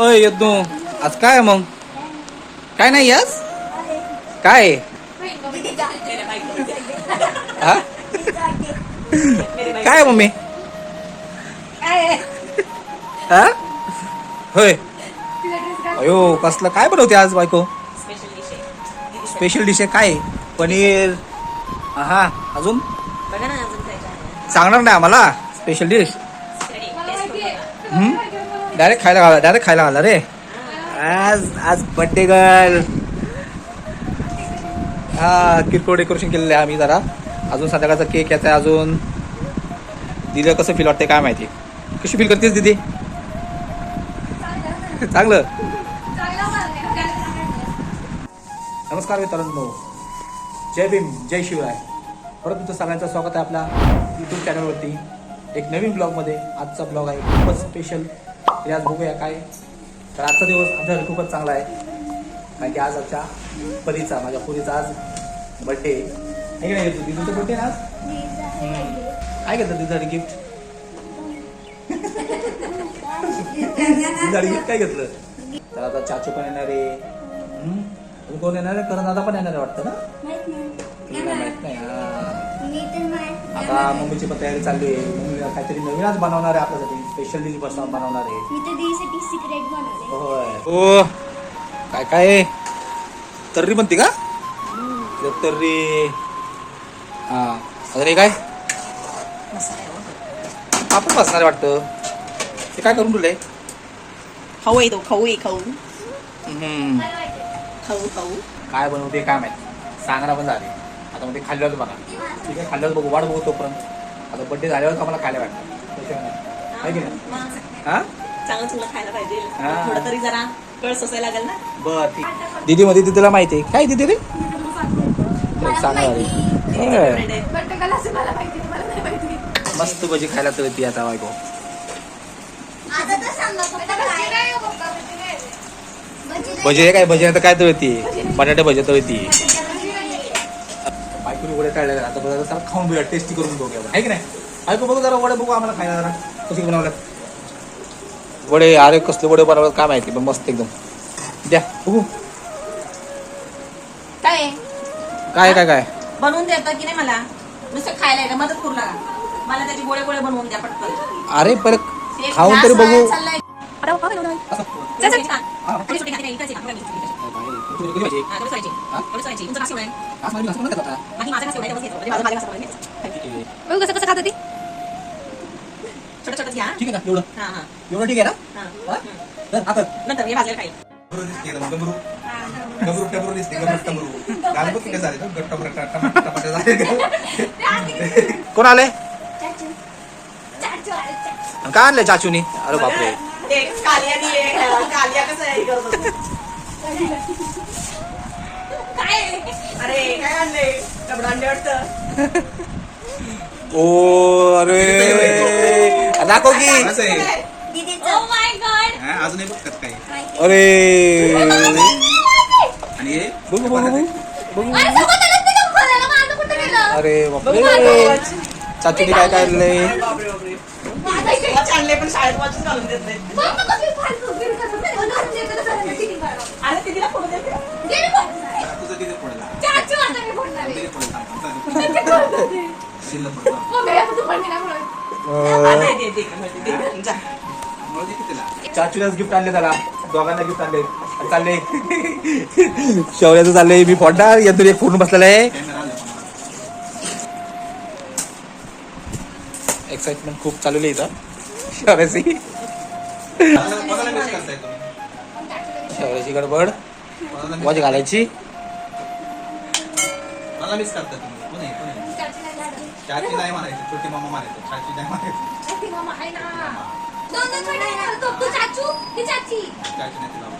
अय यद्दू. आज काय मग? काय नाही आज? काय? हा? काय आहे मम्मी? हा? होय. अयो कसलं काय बनवते आज बायको? स्पेशल डिश आहे. काय? पनीर. हा अजून. सांगणार नाही आम्हाला. स्पेशल डिश Ready, taste करून बघा. डायरेक्ट खायला घाला डायरेक्ट खायला घाला रे. आज आज बर्थडे गर्ल हा किरकोळ डेकोरेशन केलेलं आहे आम्ही जरा. अजून संध्याकाळचा केक याचा आहे अजून. दिलं कसं फील वाटते काय माहिती? कशी फील करतेस दिदी? चांगलं. नमस्कार मित्रांनो. जय भीम जय शिवराय. परत तुमचं सगळ्यांचं स्वागत आहे आपल्या यूट्यूब चॅनलवरती एक नवीन ब्लॉगमध्ये आजचा ब्लॉग आहे खूपच स्पेशल तरी आज बघूया काय. तर आजचा दिवस आमच्यासाठी खूपच चांगला आहे. कारण की आज आमच्या परीचा माझ्या पुरीचा आज बड्डे आहे. की नाही दिदीचा बड्डे आज? काय घेतलं दिदीसाठी गिफ्ट दिदीसाठी गिफ्ट काय घेतलं? तर आता चाचू पण येणार आहे. कोण येणार आहे? करण दादा पण येणार आहे वाटतं ना? माहीत नाही. आता मम्मीची पण तयारी चालली आहे. मम्मी काहीतरी नवीन आज बनवणार आहे आपल्यासाठी. स्पेशल डिश बस बनवणार आहे. सिक्रेट बनवले होय. हो. काय काय? आहे? तर्री म्हणते का? तर्री. हा. हे काय मसाला आहे हो. आपण बसणार वाटतं. ते काय करून ठेवलंय? खाऊ आहे तो खाऊ आहे खाऊ. हम्म. खाऊ खाऊ. काय काय बनवते काय माहिती. सांगणार पण झाले आता मग ते खाल्ल्यावर बघा. ठीक आहे खाल्ल्यावर बघू. वाट बघू तोपर्यंत. आता बड्डे झाल्यावर आम्हाला खायला वाटतं आहे की नाही? हा? चांगलं चांगलं खायला पाहिजे हा. थोडं तरी जरा कळ सोसायला लागेल ना बर ठीक. दीदी मध्ये दीदीला माहिती आहे. काय दीदी रे? सांगा रे. होय. Favorite आहे. मला माहिती मला नाही माहिती. मस्त भजी खायला तर ती आता बायको. आता तर सांगा फक्त काय? भजी आहे काय? भजी तर काय तळती बटाटे भजी तळती बायकोनी वडे काढले आता बघा जरा खाऊन बघूया. टेस्टी करून बघूया. आहे की नाही? ऐकू बघू जरा वडे बघू आम्हाला खायला जरा. कशी बनवल्यात. वडे अरे कसले वडे बनवतात काय माहिती पण मस्त एकदम. द्या. बघू. काय? काय काय काय? बनवून देता की नाही मला? नुसतं खायला का मदत करू लागा. मला त्याची गोळे गोळे बनवून द्या पटकन. अरे परत खाऊन तरी बघू. बनवलं? म्हणजे. बघू कसं कसं खात होती? ठीक आहे ना? एवढं. हा हा. एवढं ठीक आहे ना? हा. हा? तर आता नंतर भाजलेलं खाईल. दिसते गमरू टमरू बघ किती झाले झाले कोण आले? काय आणलंय चाचूनी? अरे बापरे. ते कालिया दिले कालिया कसं आहे हे करत होतो. काय? अरे काय आणले? कपडा आणले वाटतं. ओ अरे. दाखव की. असं आहे. ओ माय गॉड हा, अजून एक बघतात काही. अरे. आणि हे? बघू बघू बघू बघू. अरे बापरे. चाचूनी काय वॉच आणले पण शाळेत घालून देत नाही. अरे ते तिला देते. तुझं तिथे पडला. तिथे पडला. शिल्लक पडला मम्मी आता तू म्हणली ना म्हणून. दे, दे, दे, दे, दे, जा. मुळे कितीला? चाचूलाच गिफ्ट आणले त्याला. दोघांना गिफ्ट आणले. चालले. शौर्याचं चाललंय. मी फोडणार यातून एक फोडून बसलेला आहे. एक्साइटमेंट खूप चालवली इथं. शौर्याची. शौर्याची गडबड. वॉच घालायची. कोणाला मिस करताय चाची नाही म्हणायचं छोटी मामा म्हणायचं चाची नाही म्हणायचं चाची मामा आहे ना. दोन दोन थोडे आहे ना. तो तू चाचू ही चाची चाची नाही तिला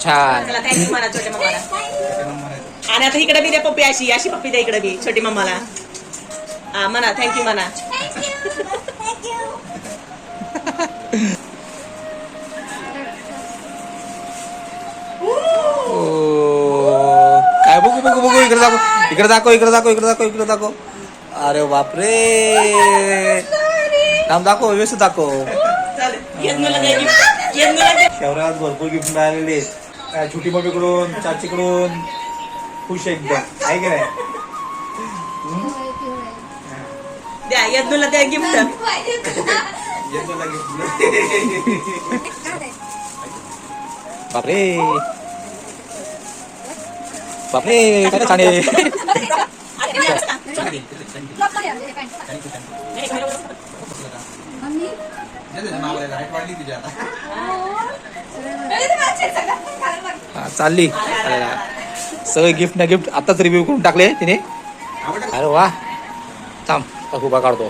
छान चला थँक्यू म्हणा मम्माला छोटी मामा म्हणायचं आणि आता इकडे बी दे पप्पी अशी अशी पप्पी दे इकडे बी छोटी मम्माला हा म्हणा थँक्यू म्हणा ओ, काय बघू बघू बघू इकडे दाखव इकडे दाखव इकडे दाखव इकडे दाखव इकडे दाखव. अरे बापरे. थांब दाखव व्यवस्थित दाखव. गिफ्ट शहरात भरपूर गिफ्ट मिळालेले आहेत. काय छोटी मम्मीकडून चाचीकडून. खुश एकदम. आहे की नाही? यज्ञला गिफ्ट यज्ञला gift. बापरे. बापरे काय छान आहे हा, चालली. अरे, सगळे गिफ्ट ना गिफ्ट आताच रिव्ह्यू करून टाकले तिने. अरे वा. थांब आता उभा काढतो.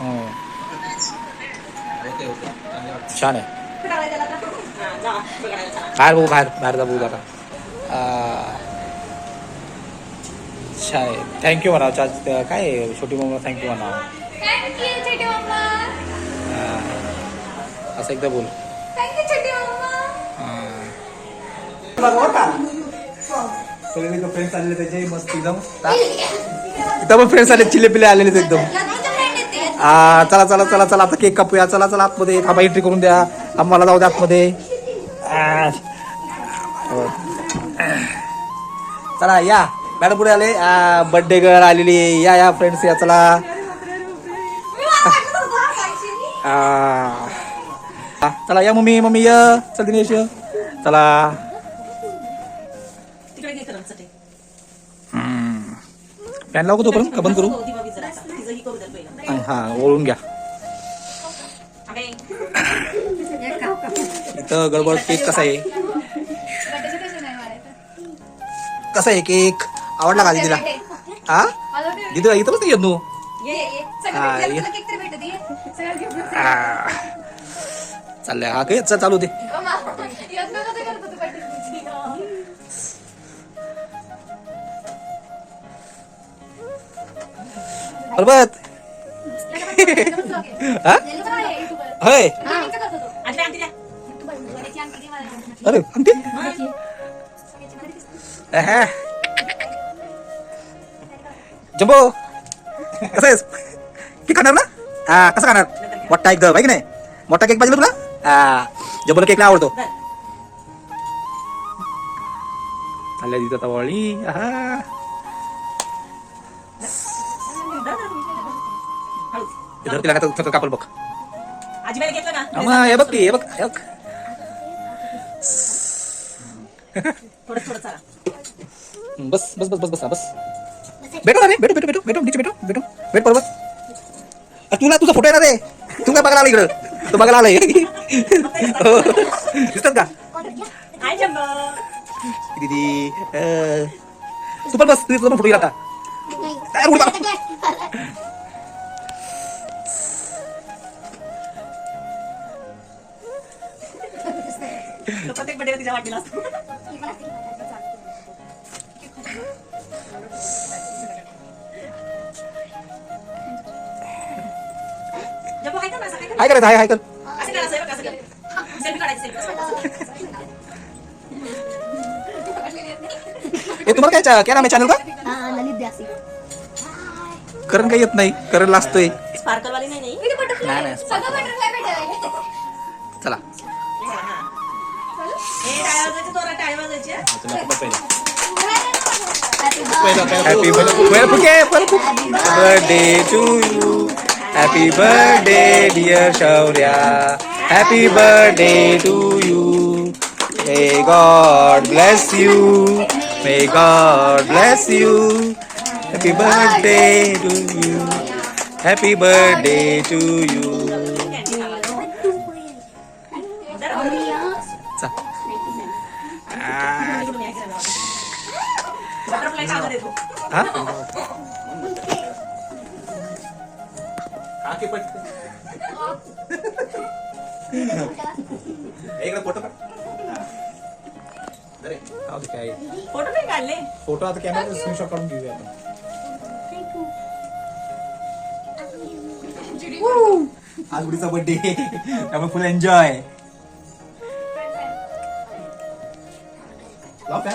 हम्म, छान आहे. बाहेर बघू बाहेर बाहेर जा बघू आता. छान आहे. थँक्यू म्हणा चा त्या- काय आहे, छोटी मम्मा थँक्यू म्हणा असं एकदा बोल. सगळे फ्रेंड्स आलेले त्याचे मस्त एकदम. इथं पण फ्रेंड्स आले चिल्ले पिल्ले आलेले एकदम आ, चला चला चला चला आता केक कापूया. चला चला आतमध्ये थांबा एंट्री करून द्या. आम्हाला जाऊ द्या आतमध्ये. हो. चला या. मॅडम पुढे आले. बर्थडे गर्ल आलेली. या या फ्रेंड्स या चला. चला या मम्मी मम्मी या. चल दिनेश. चला. तिकडे घे करून चटे फॅन लावू का बंद करू? ही ओळून घ्या. इथं गडबड केक कसा आहे? कसा आहे केक? आवडला का दिदीला? हा? दिदीला इथं बस येत हा. चाललंय हा काय? चल चालू दे. हा? होय. अरे. जम्बो कसं आहेस केक खाणार ना हा कसं खाणार मोठा एकदम आहे की नाही मोठा केक पाहिजे ना तुला हा जम्बोला केक नाही आवडतो. चालल्या तिथं तवाळी हा. इधर तिला तर कापल बघ आजीबाईला घेतलं का आम्हा हे बघ की हे बघ हे बघ थोडं थोडं चला बस बस बस बस बस हा, बस भेटो ना रे भेटो भेटो भेटो भेटो नीचे भेटो भेटो भेट बरोबर तुला तुझा फोटो येणार रे तू काय बघायला आला इकडं? तू बघायला आलाय. हो. दिसतात का? दीदी तू पण बस तुझा पण फोटो येईल आता. काय उडता? प्रत्येक बड्डेला तिच्या वाटेला असतो हाय करायचं हाय हाय कर. ए तुम्हाला काय काय नाम आहे चॅनल का करण काही येत नाही. करण लाजतोय. स्पार्कल वाली नाही नाही. नाही नाही चला. ए टाळ्या वाजवायच्या जोरात टाळ्या वाजवायच्या happy birthday to you happy birthday dear Shaurya happy birthday to you may God bless you may God bless you happy birthday to you happy birthday to you butterfly इकडे फोटो काढ. अरे, काय. फोटो नाही काढले. Photo आता camera screenshot काढून घेऊया आपण. आज गुडीचा बर्थडे त्यामुळे फुल एन्जॉय लाव fan.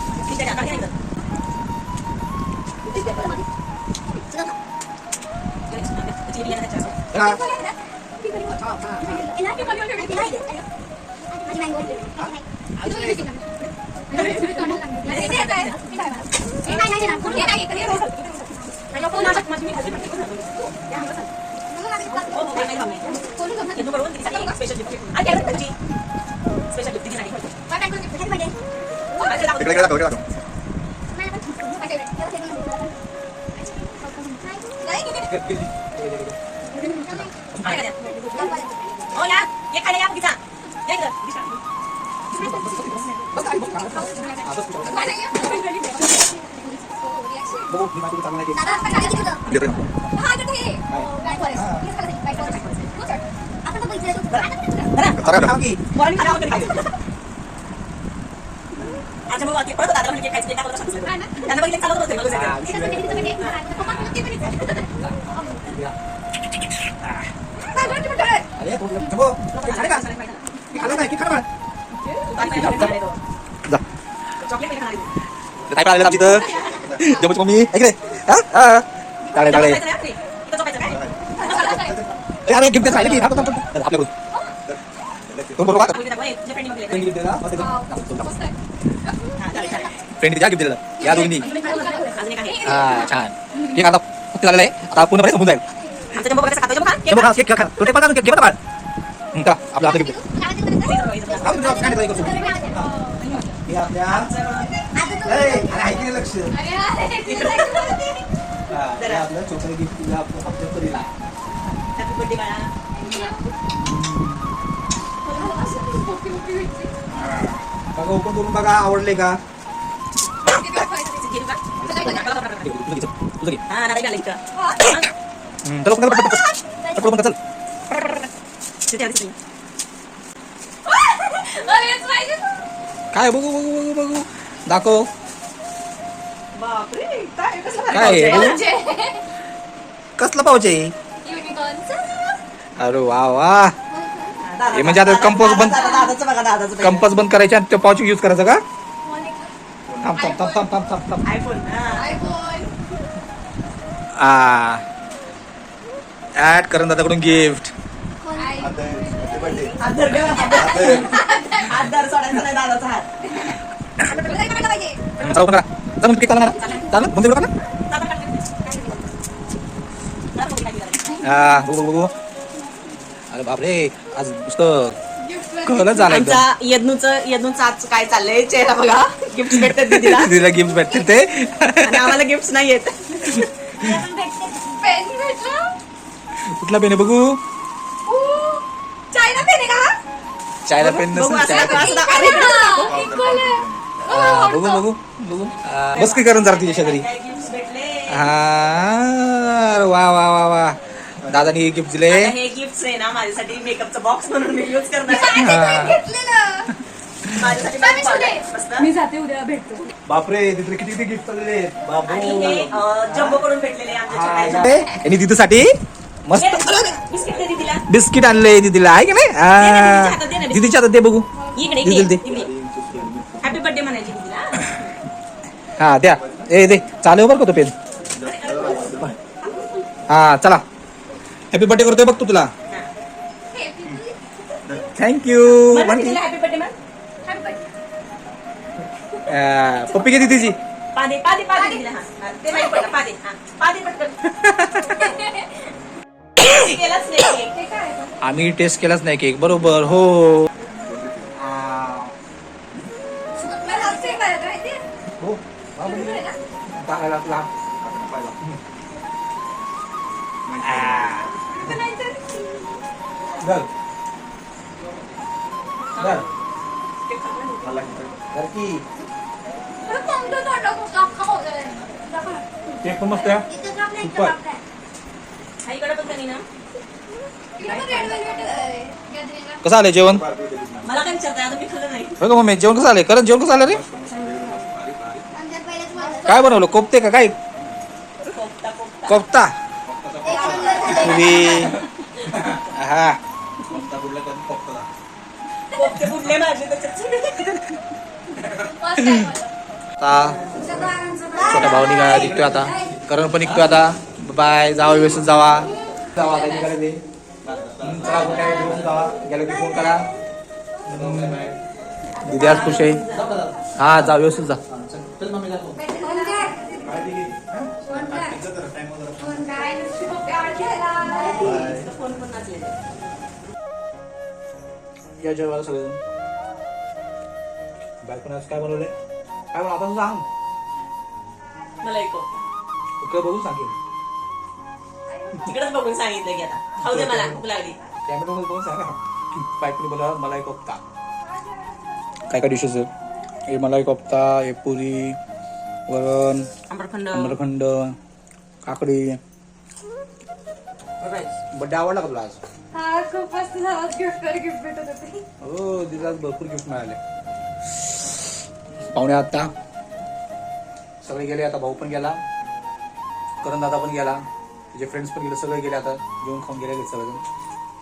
इकडे इकडे दाखव इकडे दाखव आहे का त्या? हो या ये खायला या पिझ्झा या इकडं पिझ्झा. इकडे काय पाहिलं आमची तर जमच मम्मी ऐकले हा टाळे टाळे अरे गिफ्ट खायला की आपल्याकडून तो बरोबर फ्रेंड द्या गिफ्ट दिलेलं या दोन्ही हा छान ठीक आता फक्त झालेलं आहे आता पूर्णपणे संपून जाईल गिफ्ट. हे आपल्या लक्ष हा, हे आपलं आपल्या परीला. Happy birthday बाळा. बघा ओपन करून बघा आवडले का घेऊ का? तुझं घे, तुझं घे हा, चल. काय बघू बघू बघू बघू. दाखव. काय कसलं पावचे अरे वा वा. हे म्हणजे आता कंपोस्ट बंद-. कंपास बंद करायचे आणि ते पावचे यूज करायचं का? थांब थांब थांब थांब थांब थांब थांब. आयफोन. हा. आ. ऍड करून दादाकडून गिफ्ट. हा अरे बापरे आज नुसतं कळलं झालं आमचा यदनूचं यदनूचं आज काय चाललंय? चेहरा बघा. गिफ्ट भेटतात दीदीला. गिफ्ट भेटतील ते. आम्हाला गिफ्ट नाही येत. कुठला पेन आहे बघू? चायना पेन आहे का चायना पेन बघू नसेल. हा, बघू बघू बघू. हा, बस काय करून जरा तिच्या घरी हा वा वा वा वा. दादानी गिफ्ट दिले हे गिफ्ट आहे ना माझ्यासाठी मेकअपचा बॉक्स म्हणून मी यूज करणार आहे. हा. माझ्यासाठी box आहे. मस्त. मी जाते उद्या भेटतो. बापरे तिथे किती किती गिफ्ट. बाबू हे जम्बो कडून भेटलेले आमच्या हा, तिथेसाठी मस्त. बिस्किट दे दीदीला. बिस्किट आणले दीदीला. आहे की नाही? दीदीच्या. हातात दे ना. दीदीच्या हातात दे बघू. इकडे दीदीला दे. हॅपी बर्थडे म्हणायची हा. द्या. ए दे. चालू बरं का तो पेन? हा चला. हॅपी बर्थडे करतोय बघ तू तुला. थँक्यू हॅपी बर्थडे म्हण पप्पी घे दीदीची. पादे पादे पादे. दीदीला हा. हा, ते नाही पडलं पादे हा. पादे पटकन. आम्ही टेस्ट केलाच नाही केक बरोबर हो. हो. केक पण मस्त आहे. कसं आलंय जेवण? मला काय विचारताय? मी खाल्लं नाही. बघ मम्मी? जेवण कसं आलंय? खरंच जेवण कसं आलं रे? काय बनवलं? कोपते का काय? कोफ्ता. कोफ्ता. पुरी हा. कोफ्ते बुडले माझे छोट्या भाऊ निघा निघतोय आता. करण पण निघतोय आता. बाय. जावा व्यवस्थित जावा. जावा ते चला गेलो की फोन करा. दिदी आज खुश आहे. हा जा व्यवस्थित जा. या जेवायला सगळेजण बायकोने आज काय बनवलंय? काय बनव आता सांग. मला इकडे बघून सांगेल तिकडेच बघून सांगितलं की आता. खाऊ दे मला भूक लागली. कॅमेरामध्ये बघून सांगा. बायकोने बोला मलाई कोफ्ता काय काय डिशेस आहेत? हे मलाई कोफ्ता हे पुरी वरण आंबरखंड आम्रखंड काकडी. बड्डे आवडला का तुला आज? हा खूप मस्त झाला. गिफ्ट वर गिफ्ट भेटत होते. हो दिला आज भरपूर गिफ्ट मिळाले. पाहुणे आता. सगळे गेले आता भाऊ पण गेला. करण दादा पण गेला. त्याचे फ्रेंड्स पण गेले सगळे गेले आता जेवण खाऊन गेलेले सगळेजण.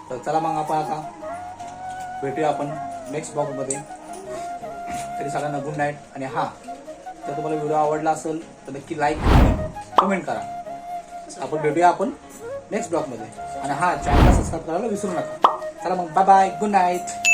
तर चला मग आपण आता भेटूया आपण नेक्स्ट ब्लॉगमध्ये तरी सगळ्यांना गुड नाईट आणि हा जर तुम्हाला व्हिडिओ आवडला असेल तर नक्की लाईक कमेंट करा. आपण भेटूया आपण नेक्स्ट ब्लॉगमध्ये आणि हा चॅनलला सबस्क्राईब करायला विसरू नका. चला मग बाय बाय गुड नाईट